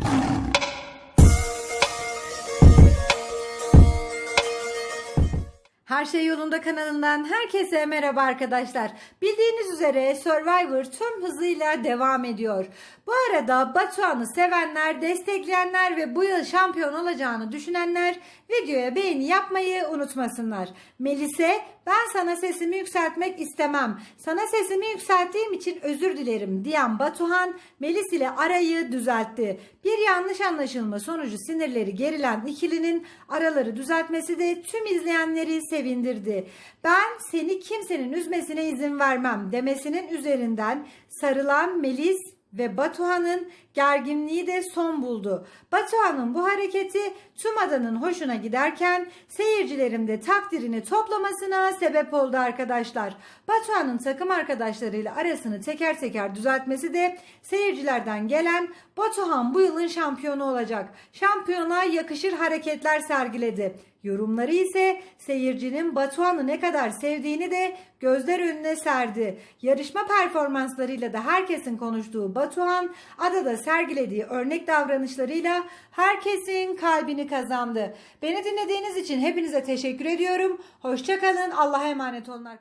Thank you. Her Şey Yolunda kanalından herkese merhaba arkadaşlar. Bildiğiniz üzere Survivor tüm hızıyla devam ediyor. Bu arada Batuhan'ı sevenler, destekleyenler ve bu yıl şampiyon olacağını düşünenler videoya beğeni yapmayı unutmasınlar. Melise ben sana sesimi yükseltmek istemem. Sana sesimi yükselttiğim için özür dilerim diyen Batuhan Melis ile arayı düzeltti. Bir yanlış anlaşılma sonucu sinirleri gerilen ikilinin araları düzeltmesi de tüm izleyenleri sevindirdi. Ben seni kimsenin üzmesine izin vermem demesinin üzerinden sarılan Melis ve Batuhan'ın gerginliği de son buldu. Batuhan'ın bu hareketi tüm adanın hoşuna giderken seyircilerin de takdirini toplamasına sebep oldu arkadaşlar. Batuhan'ın takım arkadaşlarıyla arasını teker teker düzeltmesi de seyircilerden gelen Batuhan bu yılın şampiyonu olacak. Şampiyona yakışır hareketler sergiledi. Yorumları ise seyircinin Batuhan'ı ne kadar sevdiğini de gözler önüne serdi. Yarışma performanslarıyla da herkesin konuştuğu Batuhan adada sergilediği örnek davranışlarıyla herkesin kalbini kazandı. Beni dinlediğiniz için hepinize teşekkür ediyorum. Hoşçakalın. Allah'a emanet olun arkadaşlar.